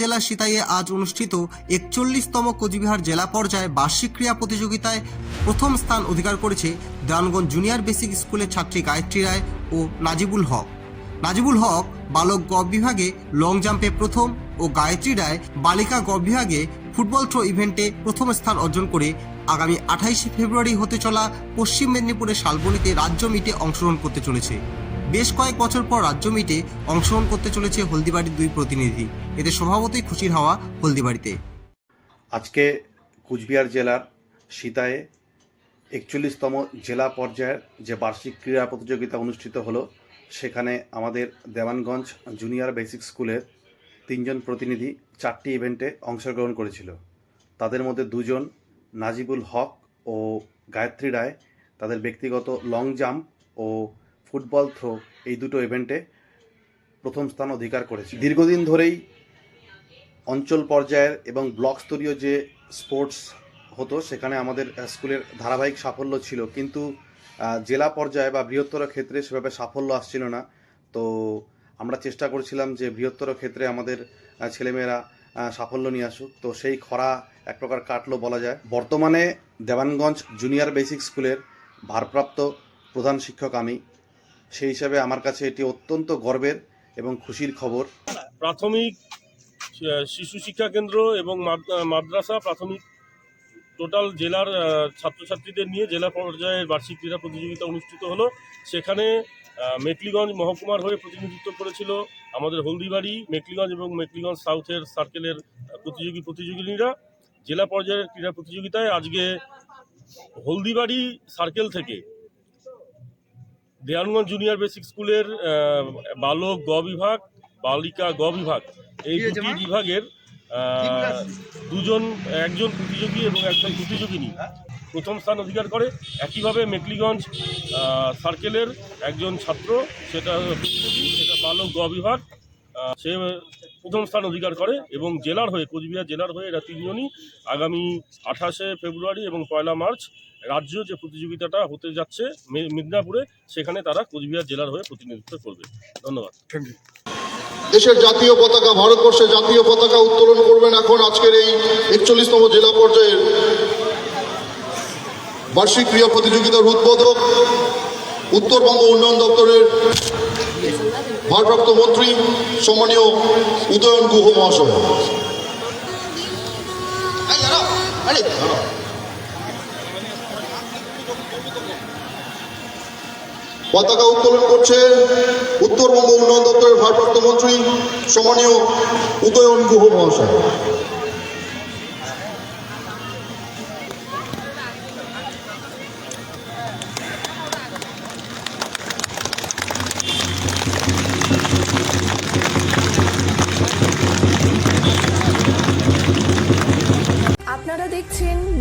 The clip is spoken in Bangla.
জেলার সিতাইয়ে আজ অনুষ্ঠিত একচল্লিশতম কোচবিহার জেলা পর্যায়ে বার্ষিক ক্রীড়া প্রতিযোগিতায় প্রথম স্থান অধিকার করেছে দেওয়ানগঞ্জ জুনিয়র বেসিক স্কুলের ছাত্রী গায়ত্রী রায় ও নাজিবুল হক। নাজিবুল হক বালক গ বিভাগে লং জাম্পে প্রথম ও গায়ত্রী রায় বালিকা গ বিভাগে ফুটবল থ্রো ইভেন্টে প্রথম স্থান অর্জন করে আগামী আঠাইশে ফেব্রুয়ারি হতে চলা পশ্চিম মেদিনীপুরের শালবনীতে রাজ্য মিটে অংশগ্রহণ করতে চলেছে। বেশ কয়েক বছর পর রাজ্য মিটে অংশগ্রহণ করতে চলেছে হলদিবাড়ির দুই প্রতিনিধি। এতে স্বভাবতই খুশির হাওয়া হলদিবাড়িতে। আজকে কুচবিহার জেলার সীতায়ে একচল্লিশতম জেলা পর্যায়ের যে বার্ষিক ক্রীড়া প্রতিযোগিতা অনুষ্ঠিত হলো, সেখানে আমাদের দেওয়ানগঞ্জ জুনিয়র বেসিক স্কুলের তিনজন প্রতিনিধি চারটি ইভেন্টে অংশগ্রহণ করেছিল। তাদের মধ্যে দুজন নাজিবুল হক ও গায়ত্রী রায়, তাদের ব্যক্তিগত লং জাম্প ও ফুটবল থ্রো এই দুটো ইভেন্টে প্রথম স্থান অধিকার করেছে। দীর্ঘদিন ধরেই অঞ্চল পর্যায়ের এবং ব্লক স্তরীয় যে স্পোর্টস হতো, সেখানে আমাদের স্কুলের ধারাবাহিক সাফল্য ছিল। কিন্তু জেলা পর্যায়ে বা বৃহত্তর ক্ষেত্রে সেভাবে সাফল্য আসছিল না। তো আমরা চেষ্টা করছিলাম যে বৃহত্তর ক্ষেত্রে আমাদের ছেলেমেয়েরা সাফল্য নিয়ে আসুক। তো সেই খরা এক প্রকার কাটলো বলা যায়। বর্তমানে দেবানগঞ্জ জুনিয়র বেসিক স্কুলের ভারপ্রাপ্ত প্রধান শিক্ষক আমি। সেই হিসাবে আমার কাছে এটি অত্যন্ত গর্বের এবং খুশির খবর। প্রাথমিক শিশু শিক্ষা কেন্দ্র এবং মাদ্রাসা প্রাথমিক টোটাল জেলার ছাত্রছাত্রীদের নিয়ে জেলা পর্যায়ে বার্ষিক ক্রীড়া প্রতিযোগিতা অনুষ্ঠিত হলো। সেখানে মেকলিগঞ্জ মহকুমার হয়ে প্রতিনিধিত্ব করেছিল আমাদের হলদিবাড়ি, মেকলিগঞ্জ এবং মেকলিগঞ্জ সাউথের সার্কেলের প্রতিযোগী প্রতিযোগিনীরা। জেলা পর্যায়ের ক্রীড়া প্রতিযোগিতায় আজকে হলদিবাড়ি সার্কেল থেকে দেয়ানগঞ্জ জুনিয়র বেসিক স্কুলের বালক গ বিভাগ বালিকা গ বিভাগ। এই দুটি বিভাগের দুজন একজন প্রতিযোগী এবং একজন প্রতিযোগিনী। প্রথম স্থান অধিকার করে। একইভাবে মেকলিগঞ্জ সার্কেলের একজন ছাত্র সেটা সেটা বালক গ বিভাগ। সে প্রথম স্থান অধিকার করে এবং জেলার হয়ে, কোচবিহার জেলার হয়ে এরা তিনজনই আগামী আঠাশে ফেব্রুয়ারি এবং পয়লা মার্চ রাজ্য যে প্রতিযোগিতাটা হতে যাচ্ছে মিদনাপুরে, সেখানে তারা কোচবিহার জেলার হয়ে প্রতিনিধিত্ব করবে। ধন্যবাদ। দেশের জাতীয় পতাকা, ভারতবর্ষের জাতীয় পতাকা উত্তোলন করবেন এখন আজকের এই একচল্লিশতম জেলা পর্যায়ের বার্ষিক ক্রীড়া প্রতিযোগিতার উদ্বোধক উত্তরবঙ্গ উন্নয়ন দপ্তরের ভারপ্রাপ্ত মন্ত্রী সম্মানীয় উদয়ন গুহ মহাশয়। পতাকা উত্তোলন করছে উত্তরবঙ্গ উন্নয়ন দপ্তরের ভারপ্রাপ্ত মন্ত্রী সম্মানীয় উদয়ন গুহ মহাশয়